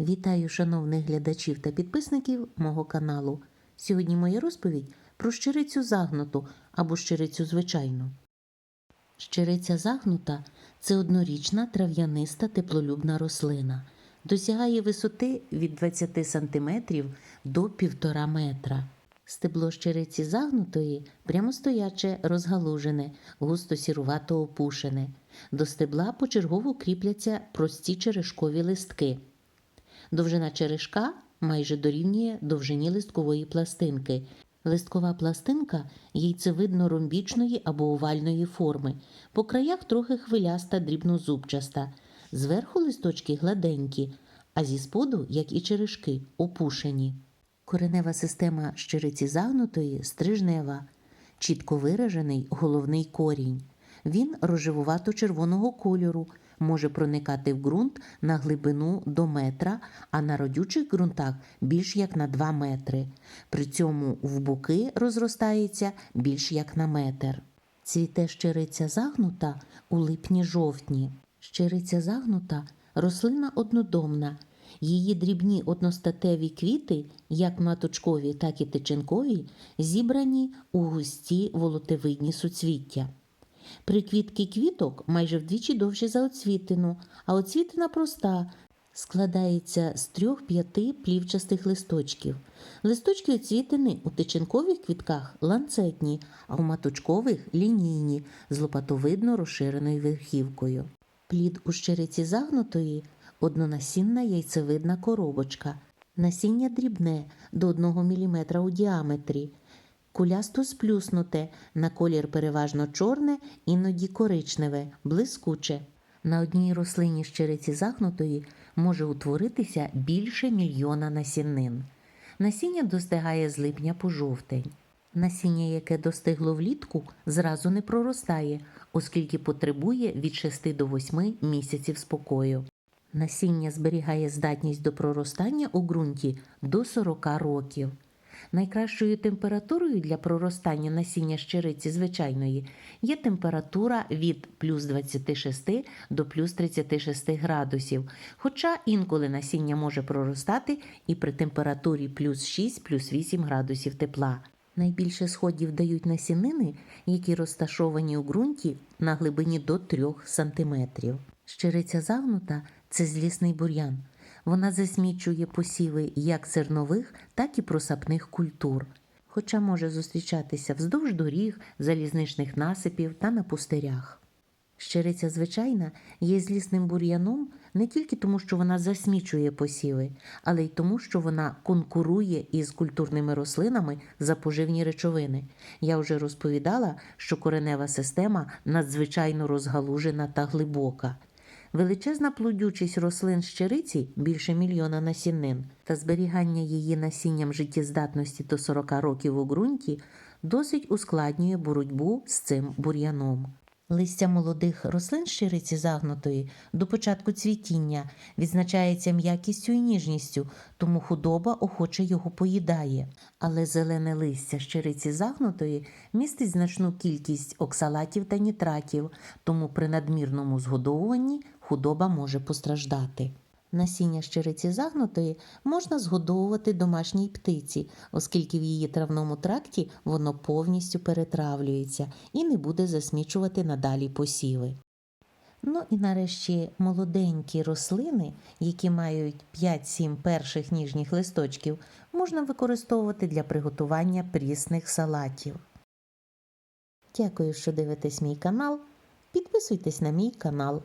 Вітаю шановних глядачів та підписників мого каналу. Сьогодні моя розповідь про щирицю загнуту або щирицю звичайну. Щириця загнута це однорічна трав'яниста теплолюбна рослина. Досягає висоти від 20 см до 1,5 метра. Стебло щириці загнутої прямостояче розгалужене, густо сірувато опушене. До стебла почергово кріпляться прості черешкові листки. Довжина черешка майже дорівнює довжині листкової пластинки. Листкова пластинка яйцевидно-ромбічної або овальної форми, по краях трохи хвиляста дрібнозубчаста, зверху листочки гладенькі, а зі споду, як і черешки, опушені. Коренева система щириці загнутої стрижнева, чітко виражений головний корінь. Він рожевувато-червоного кольору, може проникати в ґрунт на глибину до метра, а на родючих ґрунтах більш як на 2 метри. При цьому в боки розростається більш як на метр. Цвіте щириця загнута у липні-жовтні. Щириця загнута рослина однодомна. Її дрібні одностатеві квіти, як маточкові, так і тичинкові, зібрані у густі волотевидні суцвіття. Приквітки квіток майже вдвічі довші за оцвітину, а оцвітина проста, складається з трьох-п'яти плівчастих листочків. Листочки оцвітини у тичинкових квітках ланцетні, а у маточкових лінійні з лопатовидно розширеною верхівкою. Плід у щириці загнутої однонасінна яйцевидна коробочка. Насіння дрібне до 1 мм у діаметрі. Кулясто сплюснуте, на колір переважно чорне, іноді коричневе, блискуче. На одній рослині щириці загнутої може утворитися більше мільйона насінин. Насіння достигає з липня по жовтень. Насіння, яке достигло влітку, зразу не проростає, оскільки потребує від 6 до 8 місяців спокою. Насіння зберігає здатність до проростання у ґрунті до 40 років. Найкращою температурою для проростання насіння щириці звичайної є температура від плюс 26 до плюс 36 градусів, хоча інколи насіння може проростати і при температурі плюс 6 плюс 8 градусів тепла. Найбільше сходів дають насінини, які розташовані у ґрунті на глибині до 3 см. Щириця загнута це злісний бур'ян. Вона засмічує посіви як зернових, так і просапних культур, хоча може зустрічатися вздовж доріг, залізничних насипів та на пустирях. Щириця звичайна є злісним бур'яном не тільки тому, що вона засмічує посіви, але й тому, що вона конкурує із культурними рослинами за поживні речовини. Я вже розповідала, що коренева система надзвичайно розгалужена та глибока. Величезна плодючість рослин щириці більше мільйона насінин та зберігання її насінням життєздатності до 40 років у ґрунті досить ускладнює боротьбу з цим бур'яном. Листя молодих рослин щириці загнутої до початку цвітіння відзначається м'якістю і ніжністю, тому худоба охоче його поїдає. Але зелене листя щириці загнутої містить значну кількість оксалатів та нітратів, тому при надмірному згодовуванні худоба може постраждати. Насіння щириці загнутої можна згодовувати домашній птиці, оскільки в її травному тракті воно повністю перетравлюється і не буде засмічувати надалі посіви. Ну і нарешті молоденькі рослини, які мають 5-7 перших ніжніх листочків, можна використовувати для приготування прісних салатів. Дякую, що дивитесь мій канал. Підписуйтесь на мій канал.